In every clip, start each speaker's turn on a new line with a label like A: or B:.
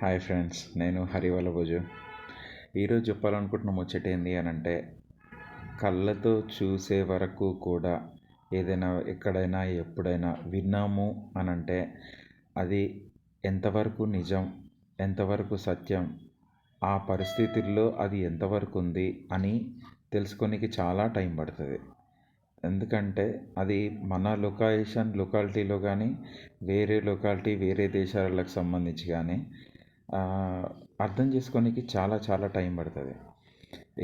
A: Hi friends నేను హరివలభుజు ఈరోజు చెప్పాలనుకుంటున్న ముచ్చట ఏంటి అని అంటే కళ్ళతో చూసే వరకు కూడా ఏదైనా ఎక్కడైనా ఎప్పుడైనా విన్నాము అని అంటే అది ఎంతవరకు నిజం ఎంతవరకు సత్యం ఆ పరిస్థితుల్లో అది ఎంతవరకు ఉంది అని తెలుసుకోనికి చాలా టైం పడుతుంది. ఎందుకంటే అది మన లొకేషన్ లొకాలిటీలో కానీ వేరే లొకాలిటీ వేరే దేశాలకు సంబంధించి కానీ అర్థం చేసుకోనికి చాలా చాలా టైం పడుతుంది.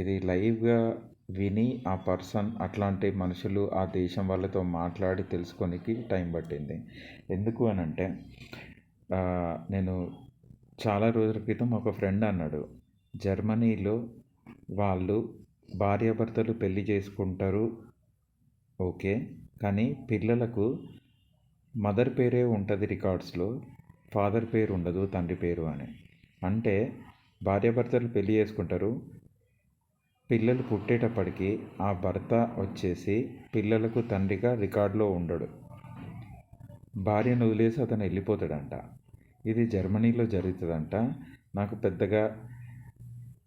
A: ఇది లైవ్గా విని ఆ పర్సన్ అట్లాంటి మనుషులు ఆ దేశం వాళ్ళతో మాట్లాడి తెలుసుకోనికి టైం పట్టింది. ఎందుకు అని అంటే నేను చాలా రోజుల క్రితం ఒక ఫ్రెండ్ అన్నాడు. జర్మనీలో వాళ్ళు భార్యాభర్తలు పెళ్ళి చేసుకుంటారు ఓకే కానీ పిల్లలకు మదర్ పేరే ఉంటుంది రికార్డ్స్లో. ఫాదర్ పేరు ఉండదు తండ్రి పేరు అని. అంటే భార్యాభర్తలు పెళ్ళి చేసుకుంటారు. పిల్లలు పుట్టేటప్పటికి ఆ భర్త వచ్చేసి పిల్లలకు తండ్రిగా రికార్డులో ఉండడు. భార్యను వదిలేసి అతను వెళ్ళిపోతాడంట. ఇది జర్మనీలో జరుగుతుందంట. నాకు పెద్దగా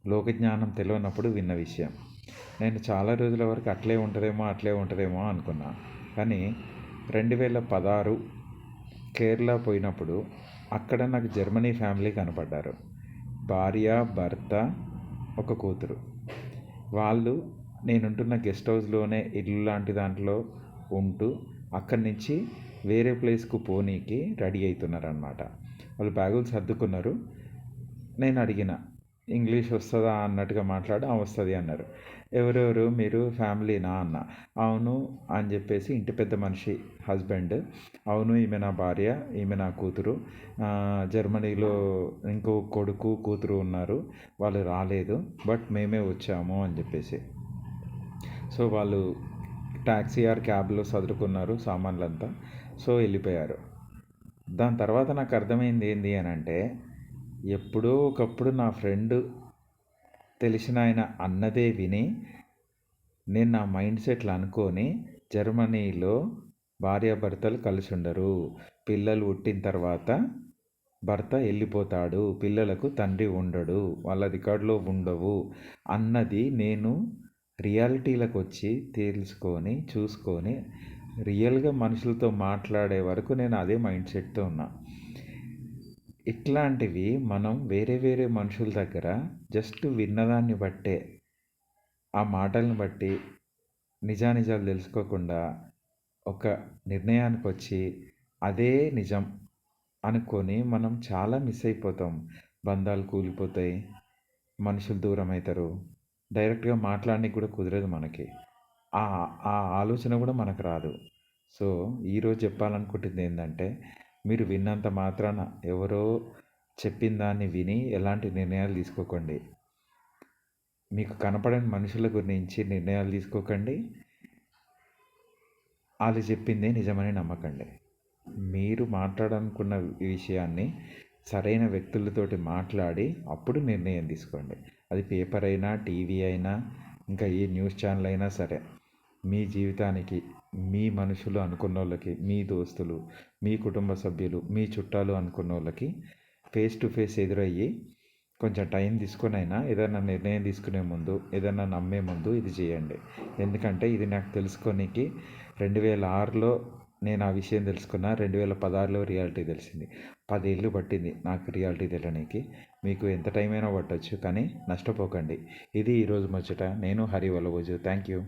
A: లోకజ్ఞానం తెలియనప్పుడు విన్న విషయం. నేను చాలా రోజుల వరకు అట్లే ఉంటుందేమో అట్లే ఉంటుందేమో అనుకున్నా. కానీ రెండు వేల పదహారు కేరళ పోయినప్పుడు అక్కడ నాకు జర్మనీ ఫ్యామిలీ కనపడ్డారు. భార్య భర్త ఒక కూతురు. వాళ్ళు నేనుంటున్న గెస్ట్ హౌస్లోనే ఇల్లు లాంటి దాంట్లో ఉంటూ అక్కడి నుంచి వేరే ప్లేస్కు పోనీకి రెడీ అవుతున్నారనమాట వాళ్ళు బ్యాగులు సర్దుకున్నారు. నేను అడిగిన ఇంగ్లీష్ వస్తుందా అన్నట్టుగా మాట్లాడడం వస్తుంది అన్నారు. ఎవరెవరు? మీరు ఫ్యామిలీనా అన్న. అవును అని చెప్పేసి ఇంటి పెద్ద మనిషి హస్బెండ్ అవును ఈమె నా భార్య ఈమె నా కూతురు. జర్మనీలో ఇంకో కొడుకు కూతురు ఉన్నారు. వాళ్ళు రాలేదు బట్ మేమే వచ్చాము అని చెప్పేసి. సో వాళ్ళు ట్యాక్సీ ఆర్ క్యాబ్లో సదురుకున్నారు సామాన్లంతా. సో వెళ్ళిపోయారు. దాని తర్వాత నాకు అర్థమైంది ఏంటి అని అంటే ఎప్పుడో ఒకప్పుడు నా ఫ్రెండ్ తెలిసిన ఆయన అన్నదే విని నేను నా మైండ్ సెట్లు అనుకొని జర్మనీలో భార్యాభర్తలు కలిసి ఉండరు పిల్లలు పుట్టిన తర్వాత భర్త వెళ్ళిపోతాడు పిల్లలకు తండ్రి ఉండడు. వాళ్ళ రికార్డులో ఉండవు అన్నది నేను రియాలిటీలకు వచ్చి తెలుసుకొని చూసుకొని రియల్గా మనుషులతో మాట్లాడే వరకు నేను అదే మైండ్ సెట్తో ఉన్నా. ఇట్లాంటివి మనం వేరే వేరే మనుషుల దగ్గర జస్ట్ విన్నదాన్ని బట్టే ఆ మాటలను బట్టి నిజానిజాలు తెలుసుకోకుండా ఒక నిర్ణయానికి వచ్చి అదే నిజం అనుకొని మనం చాలా మిస్ అయిపోతాం. బంధాలు కూలిపోతాయి మనుషులు దూరం అవుతారు డైరెక్ట్గా మాట్లాడడానికి కూడా కుదరదు మనకి. ఆ ఆలోచన కూడా మనకు రాదు. సో ఈరోజు చెప్పాలనుకుంటుంది ఏంటంటే మీరు విన్నంత మాత్రాన ఎవరో చెప్పిన దాన్ని విని ఎలాంటి నిర్ణయాలు తీసుకోకండి. మీకు కనపడని మనుషుల గురించి నిర్ణయాలు తీసుకోకండి. వాళ్ళు చెప్పిందే నిజమని నమ్మకండి. మీరు మాట్లాడాలనుకున్న విషయాన్ని సరైన వ్యక్తులతోటి మాట్లాడి అప్పుడు నిర్ణయం తీసుకోండి. అది పేపర్ అయినా టీవీ అయినా ఇంకా ఏ న్యూస్ ఛానల్ అయినా సరే. మీ జీవితానికి మీ మనుషులు అనుకున్న వాళ్ళకి మీ దోస్తులు మీ కుటుంబ సభ్యులు మీ చుట్టాలు అనుకున్న వాళ్ళకి ఫేస్ టు ఫేస్ ఎదురయ్యి కొంచెం టైం తీసుకొని అయినా ఏదైనా నిర్ణయం తీసుకునే ముందు ఏదైనా నమ్మే ముందు ఇది చేయండి. ఎందుకంటే ఇది నాకు తెలుసుకోనికి రెండు వేల ఆరులో నేను ఆ విషయం తెలుసుకున్న రెండు వేల పదహారులో రియాలిటీ తెలిసింది. పదేళ్ళు పట్టింది నాకు రియాలిటీ తెలియడానికి మీకు ఎంత టైం అయినా పట్టవచ్చు కానీ నష్టపోకండి. ఇది ఈరోజు ముచ్చట. నేను హరి వల్లబోజు థ్యాంక్ యూ